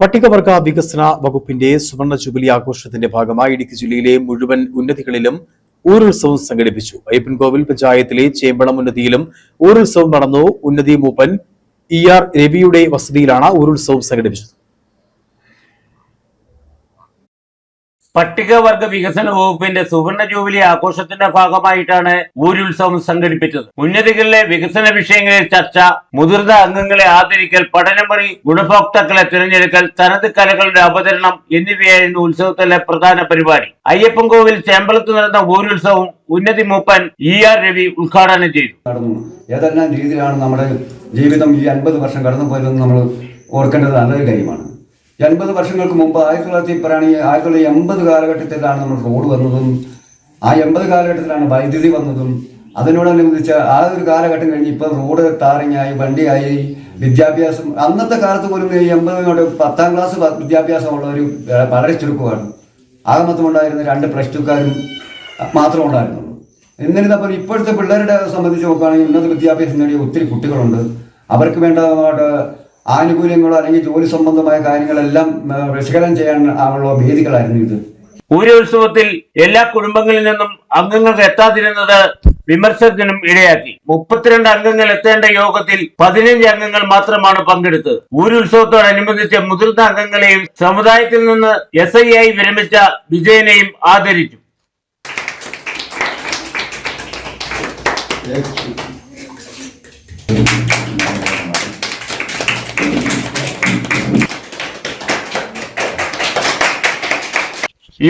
പട്ടികവർഗ വികസന വകുപ്പിന്റെ സുവർണ ജൂബിലി ആഘോഷത്തിന്റെ ഭാഗമായി ഇടുക്കി ജില്ലയിലെ മുഴുവൻ ഉന്നതികളിലും ഊരുത്സവം സംഘടിപ്പിച്ചു. അയ്യപ്പൻകോവിൽ പഞ്ചായത്തിലെ ചേമ്പളം ഉന്നതിയിലും ഊരുത്സവം നടന്നു. ഉന്നതി മൂപ്പൻ ഇ ആർ രവിയുടെ വസതിയിലാണ് ഊരുത്സവം സംഘടിപ്പിച്ചത്. പട്ടികവർഗ വികസന വകുപ്പിന്റെ സുവർണ ജൂബിലി ആഘോഷത്തിന്റെ ഭാഗമായിട്ടാണ് ഊരുത്സവം സംഘടിപ്പിച്ചത്. ഉന്നതികളിലെ വികസന വിഷയങ്ങളിൽ ചർച്ച മുതിർന്ന അംഗങ്ങളെ ആദരിക്കൽ പഠനമറി ഗുണഭോക്താക്കളെ തിരഞ്ഞെടുക്കൽ തനത് കലകളുടെ അവതരണം എന്നിവയായിരുന്നു ഉത്സവത്തിലെ പ്രധാന പരിപാടി. അയ്യപ്പൻകോവിൽ ചേമ്പളത്ത് നടന്ന ഊരുത്സവം ഉന്നതി മൂപ്പൻ ഇ ആർ രവി ഉദ്ഘാടനം ചെയ്തു. ഏതെല്ലാം രീതിയിലാണ് നമ്മുടെ ജീവിതം ഈ അൻപത് വർഷം കടന്നു പോയതെന്ന് നമ്മൾ ഓർക്കേണ്ടത് നല്ലൊരു കാര്യമാണ്. അൻപത് വർഷങ്ങൾക്ക് മുമ്പ് ആയിരത്തി തൊള്ളായിരത്തി പറയുകയാണെങ്കിൽ ആയിരത്തി തൊള്ളായിരത്തി എൺപത് കാലഘട്ടത്തിലാണ് നമ്മൾ റോഡ് വന്നതും ആ എൺപത് കാലഘട്ടത്തിലാണ് വൈദ്യുതി വന്നതും. അതിനോടനുബന്ധിച്ച് ആ ഒരു കാലഘട്ടം കഴിഞ്ഞ് ഇപ്പോൾ റോഡ് ടാറിങ്ങായി വണ്ടിയായി വിദ്യാഭ്യാസം. അന്നത്തെ കാലത്ത് പോലും ഈ എൺപതിനോട് പത്താം ക്ലാസ് വിദ്യാഭ്യാസമുള്ള ഒരു വളരെ ചുരുക്കമാണ്. ആകെ മൊത്തം ഉണ്ടായിരുന്ന രണ്ട് പ്ലസ് ടുക്കാരും മാത്രമേ ഉണ്ടായിരുന്നുള്ളൂ. എന്നിരുന്നപ്പോൾ ഇപ്പോഴത്തെ പിള്ളേരുടെ സംബന്ധിച്ച് നോക്കുകയാണെങ്കിൽ ഉന്നത വിദ്യാഭ്യാസം നേടിയ ഒത്തിരി കുട്ടികളുണ്ട്. അവർക്ക് വേണ്ടതായിട്ട് ആനുകൂല്യങ്ങളോ അല്ലെങ്കിൽ ജോലി സംബന്ധമായ കാര്യങ്ങളെല്ലാം വിശകലനം ചെയ്യാൻ ഉള്ള വേദികളായിരുന്നു ഇത്. ഊരോത്സവത്തിൽ എല്ലാ കുടുംബങ്ങളിൽ നിന്നും അംഗങ്ങൾക്ക് എത്താതിരുന്നത് വിമർശനത്തിനും ഇടയാക്കി. മുപ്പത്തിരണ്ട് അംഗങ്ങൾ എത്തേണ്ട യോഗത്തിൽ പതിനഞ്ച് അംഗങ്ങൾ മാത്രമാണ് പങ്കെടുത്തത്. ഊരുത്സവത്തോടനുബന്ധിച്ച് മുതിർന്ന അംഗങ്ങളെയും സമുദായത്തിൽ നിന്ന് എസ് ഐ ആയി വിരമിച്ച വിജയനെയും ആദരിച്ചു.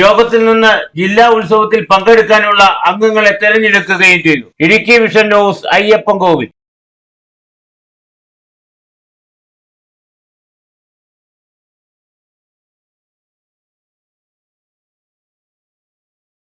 യോഗത്തിൽ നിന്ന് ജില്ലാ ഉത്സവത്തിൽ പങ്കെടുക്കാനുള്ള അംഗങ്ങളെ തെരഞ്ഞെടുക്കുകയും ചെയ്തു. Idukki vision news Ayyappan Kovil.